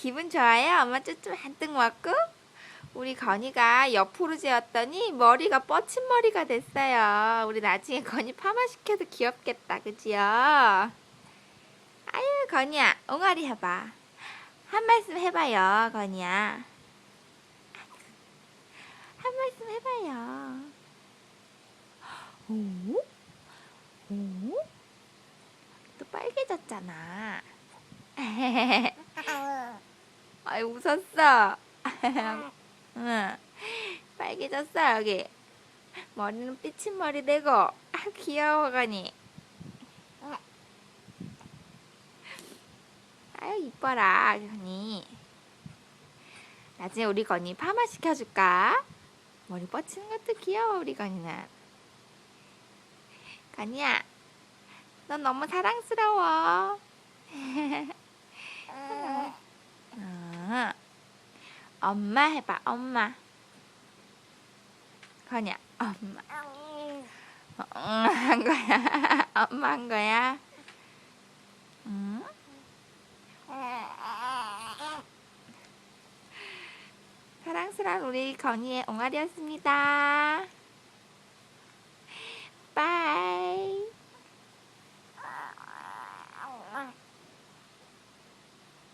기분 좋아요? 엄마 쭈쭈 한뜩 먹고? 우리 건이가 옆으로 재웠더니 머리가 뻗친 머리가 됐어요. 우리 나중에 건이 파마시켜도 귀엽겠다. 그지요? 아유, 건이야. 옹알이 해봐. 한 말씀 해봐요, 건이야. 한 말씀 해봐요. 오? 오? 또 빨개졌잖아. 아이 웃었어. 응. 빨개졌어 여기. 머리는 삐친 머리 되고. 아 귀여워 건이. 아유 이뻐라 건이. 나중에 우리 건이 파마 시켜줄까? 머리 뻗치는 것도 귀여워 우리 건이는. 건이야, 넌 너무 사랑스러워. 어, 엄마 해봐 엄마. 건이야 엄마. 어, 응, 한 거야. 엄마 한 거야. 응? 사랑스러운 우리 건이의 옹알이였습니다.